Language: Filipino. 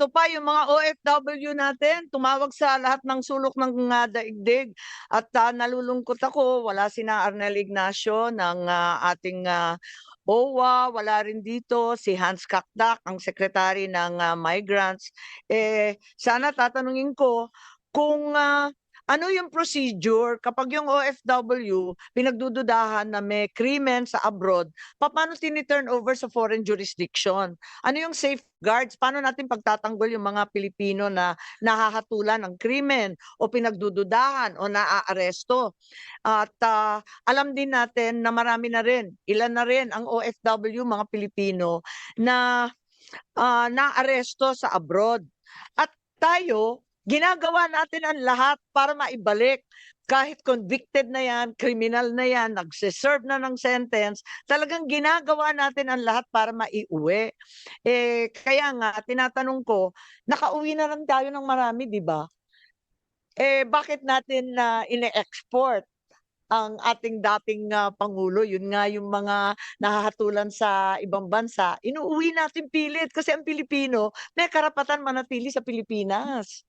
Ito pa yung mga OFW natin, tumawag sa lahat ng sulok ng ah, daigdig at ah, nalulungkot ako, wala sina Arnel Ignacio ng ah, ating ah, OWA, wala rin dito si Hans Kakdak, ang secretary ng ah, migrants. Eh, sana tatanungin ko kung ah, ano yung procedure kapag yung OFW pinagdududahan na may krimen sa abroad, paano tini-turn over sa foreign jurisdiction? Ano yung safeguards? Paano natin pagtatanggol yung mga Pilipino na nahahatulan ng krimen o pinagdududahan o naaaresto? At ah, alam din natin na marami na rin, ilan na rin ang OFW, mga Pilipino, na ah, naaresto sa abroad. At tayo, ginagawa natin ang lahat para maibalik. Kahit convicted na yan, criminal na yan, nagsiserve na ng sentence, talagang ginagawa natin ang lahat para maiuwi. Eh, kaya nga, tinatanong ko, nakauwi na lang tayo ng marami, di ba? Eh, bakit natin na ine-export ang ating dating ah, Pangulo? Yun nga yung mga nahahatulan sa ibang bansa. Inuuwi natin pilit kasi ang Pilipino may karapatan manatili sa Pilipinas.